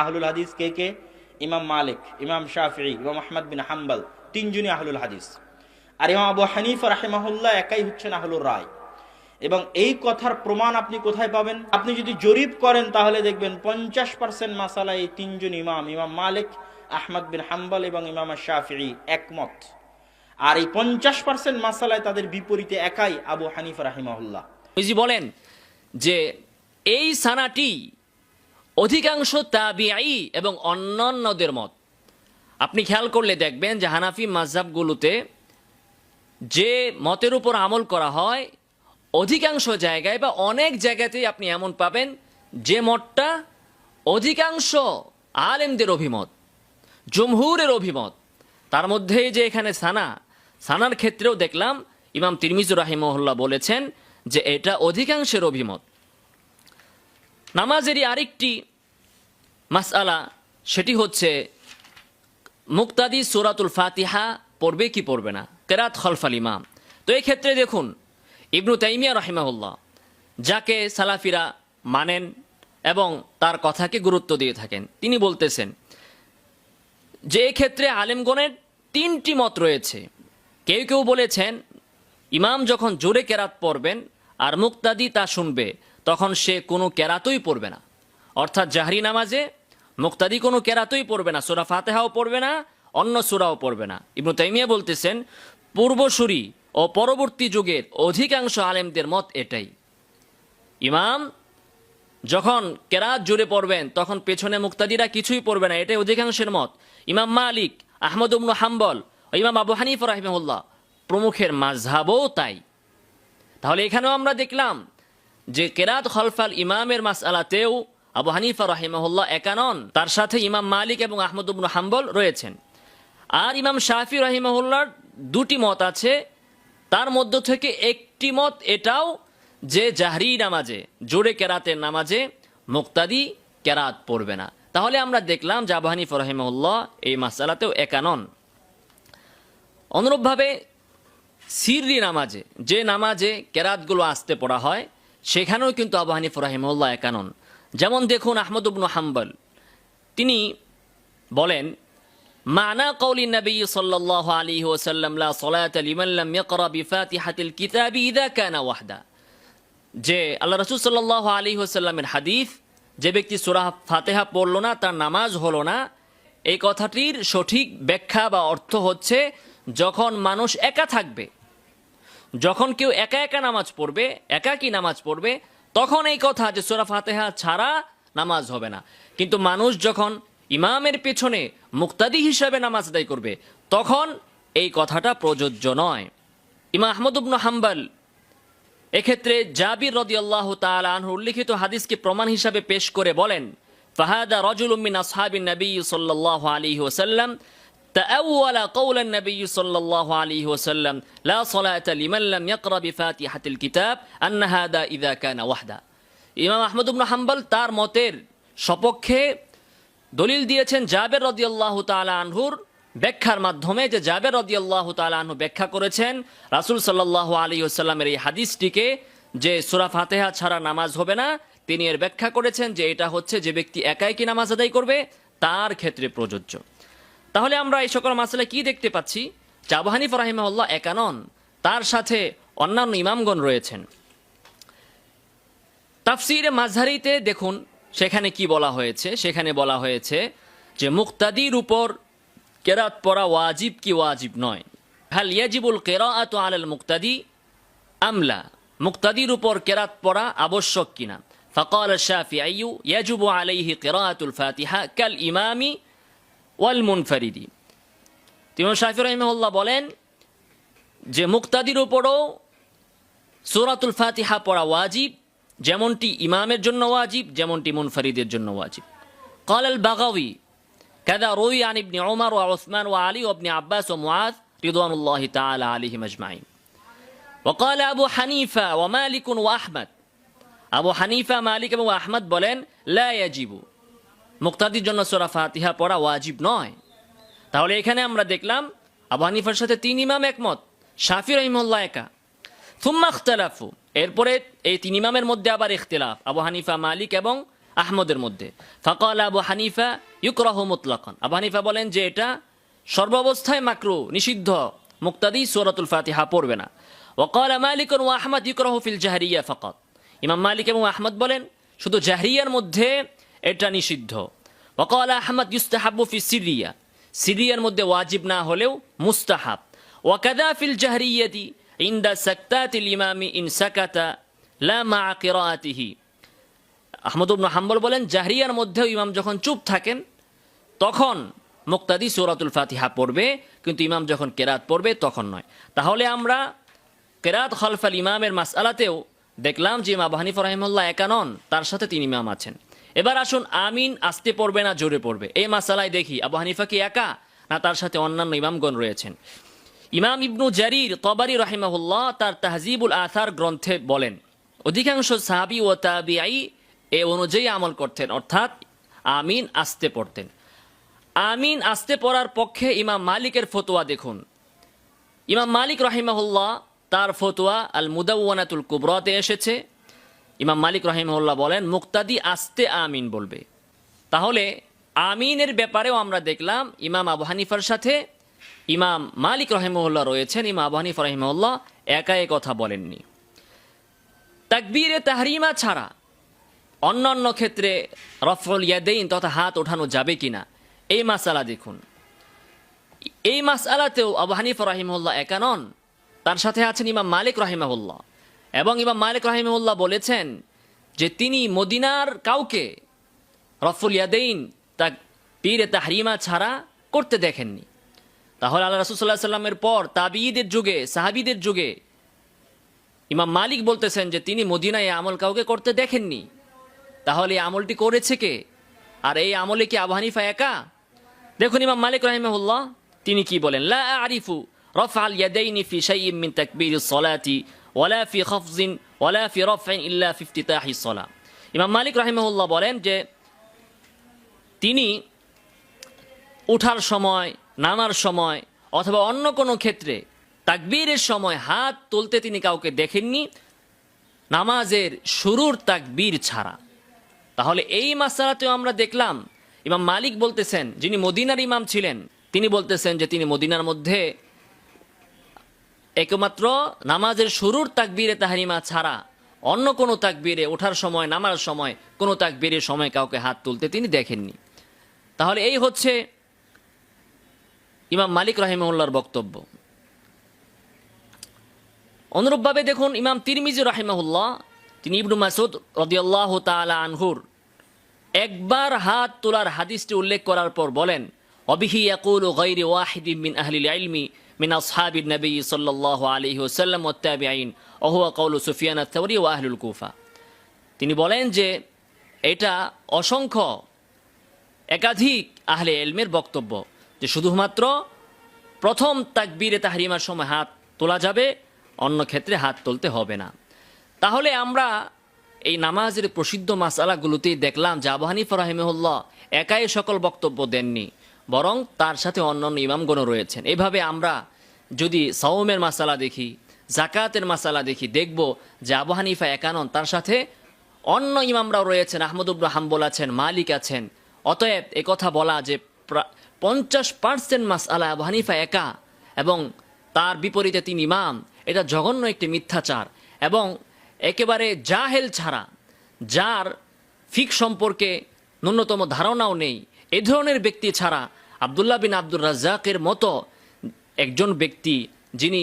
আহলুল হাদিস কে কে? ইমাম মালিক, ইমাম শাফি ইমাম আহমদ বিন হাম্বাল, তিনজনই আহলুল হাদিস। আর ইমাম আবু হানিফ রাহেমাহুল্লাহ একাই হচ্ছেন আহলুর রায়। এবং এই কথার প্রমাণ আপনি কোথায় পাবেন? আপনি যদি জরিপ করেন তাহলে দেখবেন পঞ্চাশ পার্সেন্ট মাসালা এই তিনজন ইমাম ইমাম মালিক, আহমদ বিন হাম্বাল এবং ইমাম শাফি একমত। আর এই পঞ্চাশ পার্সেন্ট মাসালায় তাদের বিপরীতে একাই আবু হানিফ রাহিমাহুল্লাহ। বলেন যে এই সানাটি অধিকাংশ তাবিআই এবং অন্যান্যদের মত। আপনি খেয়াল করলে দেখবেন যে হানাফি মাঝহাবগুলোতে যে মতের উপর আমল করা হয়, অধিকাংশ জায়গায় বা অনেক জায়গাতেই আপনি এমন পাবেন যে মতটা অধিকাংশ আলেমদের অভিমত, জমহুরের অভিমত। তার মধ্যেই যে এখানে সানা, সানার ক্ষেত্রেও দেখলাম ইমাম তিরমিজুর রাহিমহল্লা বলেছেন যে এটা অধিকাংশের অভিমত। নামাজেরই আরেকটি মাসআলা, সেটি হচ্ছে মুক্তাদি সুরাতুল ফাতিহা পড়বে কি পড়বে না? কেরাত খলফাল ইমাম। তো এই ক্ষেত্রে দেখুন, ইবনু তাইমিয়া রাহিমাহুল্লাহ যাকে সালাফিরা মানেন এবং তার কথাকে গুরুত্ব দিয়ে থাকেন, তিনি বলতেছেন যে ক্ষেত্রে আলেমগণের তিনটি মত রয়েছে। কেউ কেউ বলেছেন, ইমাম যখন জোরে কেরাত পড়বেন আর মুক্তাদি তা শুনবে তখন সে কোনো কেরাতই পড়বে না। অর্থাৎ জাহরি নামাজে মুক্তাদি কোনো কেরাতই পড়বে না, সুরা ফাতেহাও পড়বে না, অন্য সুরাও পড়বে না। ইবনু তাইমিয়া বলতেছেন, পূর্বসূরি ও পরবর্তী যুগের অধিকাংশ আলেমদের মত এটাই। ইমাম যখন কেরাত জুড়ে পড়বেন, তখন পেছনে মুক্তাদিরা কিছুই পড়বে না, এটাই অধিকাংশের মত। ইমাম মালিক, আহমদ উবনু হাম্বল ইমাম আবু হানিফ রাহিমউল্লাহ প্রমুখের মাঝহাবও তাই। তাহলে এখানেও আমরা দেখলাম যে কেরাত খলফাল ইমামের মাসআলাতেও আবু হানিফা রাহিমহুল্লাহ একানন তার সাথে ইমাম মালিক এবং আহমদ উবনু হাম্বল রয়েছেন। আর ইমাম শাফি রাহিমহুল্লার দুটি মত আছে। তার মধ্য থেকে একটি মত এটাও যে জাহরি নামাজে, জোরে কেরাতের নামাজে মুক্তাদি কেরাত পড়বে না। তাহলে আমরা দেখলাম যে আবু হানিফা এই মাসালাতেও একানন অনুরূপভাবে সিররি নামাজে, যে নামাজে কেরাতগুলো আসতে পড়া হয় সেখানেও কিন্তু আবু হানিফ রাহিমউল্লাহ একানন। যেমন দেখুন আহমদ উবনু হাম্বল। তিনি বলেন, মানা কৌলি নবী সাল্লাল্লাহু আলাইহি ওয়াসাল্লাম, লা সালাতা লিমান লাম ইয়াকরা বিফাতিহাতিল কিতাবি ইযা কানা ওয়াহদা। যে আল্লাহ রাসূল সাল্লাল্লাহু আলাইহি ওয়াসাল্লামের হাদিস, যে ব্যক্তি সূরা ফাতিহা পড়ল না, তার নামাজ হলো না, এই কথাটির সঠিক ব্যাখ্যা বা অর্থ হচ্ছে, যখন মানুষ একা থাকবে যখন কেউ একা একা নামাজ পড়বে একাকী নামাজ পড়বে, তখন এই কথা যে সোরা ফাতেহা ছাড়া নামাজ হবে না। কিন্তু মানুষ যখন ইমামের পেছনে মুক্তাদি হিসাবে নামাজ আদায় করবে, তখন এই কথাটা প্রযোজ্য নয়। ইমা আহমদ উবনু হাম্বাল এক্ষেত্রে জাবির রদিয়াল্লাহ তাআলা আনহু উল্লিখিত হাদিসকে প্রমাণ হিসাবে পেশ করে বলেন, ফাহাদা রজুল মিন আসহাবিন নবী সাল্লাল্লাহু আলাইহি ওয়াসাল্লাম تأول قول النبي صلى الله عليه وسلم لا صلاة لمن لم يقرأ بفاتحة الكتاب أن هذا إذا كان وحده ইমাম আহমদ ইবনে হাম্বল তার মতের সপক্ষে দলিল দিয়েছেন জাবের রদিয়াল্লাহু তাআলা আনহুর ব্যাখ্যার মাধ্যমে যে জাবের রদিয়াল্লাহু তাআলা আনহু ব্যাখ্যা করেছেন রাসূল সাল্লাল্লাহু আলাইহি ওয়াসাল্লামের এই হাদিসটিকে যে সূরা ফাতিহা ছাড়া নামাজ হবে না তিনি এর ব্যাখ্যা করেছেন যে এটা হচ্ছে যে ব্যক্তি একাই কি নামাজ আদায় করবে তার ক্ষেত্রে প্রযোজ্য তাহলে আমরা এই সকল মাসালে কি দেখতে পাচ্ছি? জাবহানি হানিফ একানন, তার সাথে অন্যান্য ইমামগণ রয়েছেন। তাফসির মাঝারিতে দেখুন, সেখানে কি বলা হয়েছে? সেখানে বলা হয়েছে যে মুক্তাদির উপর কেরাত পড়া ওয়াজিব কি ওয়াজিব নয়। হ্যাল ইয়াজিবুল কেরাত আলাল মুক্তাদি আমলা? মুক্তাদির উপর কেরাত পড়া আবশ্যক কিনা? ফকাল শাফি আইয়ু ইয়াজুবু আলাইহি কেরাতুল ফাতিহা কাল ইমামি ওয়াল মুনফারিদি তিমন শাফি রহিমউল্লাহ বলেন যে মুক্তাদির উপরও সূরাতুল ফাতিহা পড়া ওয়াজিব যেমনটি ইমামের জন্য ওয়াজিব যেমনটি মুনফারিদের জন্য ওয়াজিব قال البغوي كذا روي عن ابن عمر وعثمان وعلي وابن عباس ومعاذ رضوان الله تعالى عليهم أجمعين وقال أبو حنيفة ومالك وأحمد أبو حنيفة مالك وأحمد بولين لا يجب মুক্তাদির জন্য সোরা ফাতিহা পড়া ওয়াজিব নয়। তাহলে এখানে আমরা দেখলাম আবু হানিফার সাথে তিন ইমাম একমত, শাফি রহিমুল্লাহ একা। থুম্মা ইখতালাফু, এরপরে এই তিন ইমামের মধ্যে আবার ইখতিলাফ, আবু হানিফা, মালিক এবং আহমদের মধ্যে। ফাকাল আবু হানিফা ইউকরাহ মুতলাকান। আবু হানিফা বলেন যে এটা সর্বাবস্থায় মাকরু, নিষিদ্ধ। মুক্তাদি সূরাতুল ফাতিহা পড়বে না। ওয়াকাল মালিক ও আহমদ ইউকরাহ ফিল জাহরিয়া ফাকাত। ইমাম মালিক এবং আহমদ বলেন, শুধু জাহরিয়ার মধ্যে এটা নিষিদ্ধ। ওয়াকাল আহমদ ইউস্তাহাবু ফি সিরিয়া। সিরিয়ার মধ্যে ওয়াজিব না হলেও মুস্তাহাব। ওয়াকাদা ফিল জাহরিয়াতি ইনদা সাকতাতিল ইমামি ইন সাকাতা লা মা কিরাআতিহি। আহমদ ইবনে হাম্বল বলেন, জাহরিয়ার মধ্যেও ইমাম যখন চুপ থাকেন, তখন মুক্তাদি সূরাতুল ফাতিহা পড়বে, কিন্তু ইমাম যখন কেরাত পড়বে, তখন নয়। তাহলে আমরা কেরাত খলফাল ইমামের মাসআলাতেও দেখলাম যে ইমাম আবু হানিফা রাহিমাহুল্লাহ একা নন, তার সাথে তিন ইমাম আছেন। এবার আসুন আমিন আসতে পড়বে না জোরে পড়বে। এই মাসালায় দেখি, আবু হানিফা কি একা? না তার সাথে অন্যান্য ইমামগণ রয়েছেন। ইমাম ইবনু জারির তবারি রাহিমাহুল্লাহ তার তাহজিবুল আথার গ্রন্থে বলেন, অধিকাংশ সাহাবি ও তাবিআই এ অনুযায়ী আমল করতেন, অর্থাৎ আমিন আসতে পড়তেন। আমিন আসতে পড়ার পক্ষে ইমাম মালিকের ফতোয়া দেখুন। ইমাম মালিক রাহিমাহুল্লাহ তার ফতোয়া আল মুদাওয়ানাতুল কুবরাতে এসেছে। ইমাম মালিক রাহিমাহুল্লাহ বলেন, মুক্তাদি আস্তে আমিন বলবে। তাহলে আমিনের ব্যাপারেও আমরা দেখলাম ইমাম আবু হানিফার সাথে ইমাম মালিক রহিমউল্লাহ রয়েছেন, ইমাম আবু হানিফা রহিমউল্লাহ একা কথা বলেননি। তাকবীরে তাহরিমা ছাড়া অন্যান্য ক্ষেত্রে রফল ইয়াদেইন তথা হাত ওঠানো যাবে কিনা, এই মাসালা দেখুন। এই মাসআলাতেও আবু হানিফা রাহিমউল্লাহ একা নন, তার সাথে আছেন ইমাম মালিক রাহিমাহুল্লাহ। এবং ইমাম মালিক রাহিমাহুল্লাহ বলেছেন যে তিনি মদিনার কাউকে রফুল ইয়াদেইন তা পীরে তাহরিমা ছাড়া করতে দেখেননি। তাহলে আল্লাহ রসুল্লাহ সাল্লামের পর তাবিদের যুগে, সাহাবিদের যুগে ইমাম মালিক বলতেছেন যে তিনি মদিনায় আমল কাউকে করতে দেখেননি। তাহলে এই আমলটি করেছে কে? আর এই আমলে কি আবু হানিফা একা? দেখুন ইমাম মালিক রাহিমাহুল্লাহ, তিনি কি বলেন? লা আরিফু রফআল ইয়াদাইনি ফি শাইইন মিন তাকবীরিস সালাতি ওয়ালা ফি খাফজিন ওয়ালা ফি রাফইন ইল্লা ফি ইফতিতাহিস সালাহ ইমাম মালিক রাহিমাহুল্লাহ বলেন যে তিনি উঠার সময়, নামার সময় অথবা অন্য কোনো ক্ষেত্রে তাকবীরের সময় হাত তুলতে তিনি কাউকে দেখেননি, নামাজের শুরুর তাকবীর ছাড়া। তাহলে এই মাসালাতেও আমরা দেখলাম, ইমাম মালিক বলতেছেন, যিনি মদিনার ইমাম ছিলেন, তিনি বলতেছেন যে তিনি মদিনার মধ্যে একমাত্র নামাজের শুরুর তাকবীরে তাহারিমা ছাড়া অন্য কোনো তাকবীরে ওঠার সময়, নামার সময় কোনো তাকবীরের সময় কাউকে হাত তুলতে তিনি দেখেননি। তাহলে এই হচ্ছে ইমাম মালিক রাহিমউল্লাহর বক্তব্য। অনুরূপভাবে দেখুন, ইমাম তিরমিজি রাহিমাহুল্লাহ, তিনি ইবনু মাসুদ রদিয়াল্লাহ তালা আনহুর একবার হাত তোলার হাদিসটি উল্লেখ করার পর বলেন, অবিহি ইয়াকুল গৈরি ওয়াহিদি মিন আহলিল ইলমি নবী সাল্লাল্লাহু আলাইহি ওয়াসাল্লাম ওয়া তাবিঈন ওয়া হুয়া কওলু সুফিয়ান আত-তাওরি ওয়া আহলুল কুফা তিনি বলেন যে, এটা অসংখ্য একাধিক আহলে এলমের বক্তব্য যে শুধুমাত্র প্রথম তাকবীরে তাহরিমার সময় হাত তোলা যাবে, অন্য ক্ষেত্রে হাত তুলতে হবে না। তাহলে আমরা এই নামাজের প্রসিদ্ধ মাসালাগুলোতেই দেখলাম যে আবু হানিফা একাই সকল বক্তব্য দেননি। বরং তার সাথে অন্যান্য ইমামগণ রয়েছেন। এভাবে আমরা যদি সৌমের মাসালা দেখি জাকাতের মাসালা দেখি, দেখব যে আবু হানিফা একানন তার সাথে অন্য ইমামরাও রয়েছেন। আহমদুব্রা হাম্বল আছেন, মালিক আছেন। অতএব কথা বলা যে পঞ্চাশ পার্সেন্ট মাস আলা আবু হানিফা একা এবং তার বিপরীতে তিনি ইমাম, এটা জঘন্য একটি মিথ্যাচার এবং একেবারে জাহেল ছাড়া, যার ফিক সম্পর্কে ন্যূনতম ধারণাও নেই। এ ধরনের ব্যক্তি ছাড়া আবদুল্লাহ বিন আব্দুর রাজ্জাকের মতো একজন ব্যক্তি যিনি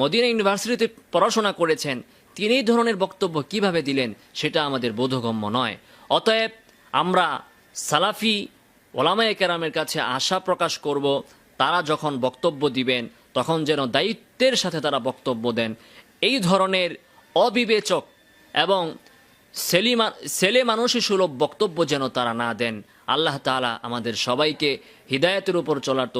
মদিনা ইউনিভার্সিটিতে পড়াশোনা করেছেন, তিনি এই ধরনের বক্তব্য কীভাবে দিলেন সেটা আমাদের বোধগম্য নয়। অতএব আমরা সালাফি ওলামায়ে কেরামের কাছে আশা প্রকাশ করব, তারা যখন বক্তব্য দিবেন, তখন যেন দায়িত্বের সাথে তারা বক্তব্য দেন। এই ধরনের অবিবেচক এবং সেলিমা ছেলে মানুষই সুলভ বক্তব্য যেন তারা না দেন। আল্লাহ তালা আমাদের সবাইকে হৃদায়তের উপর চলার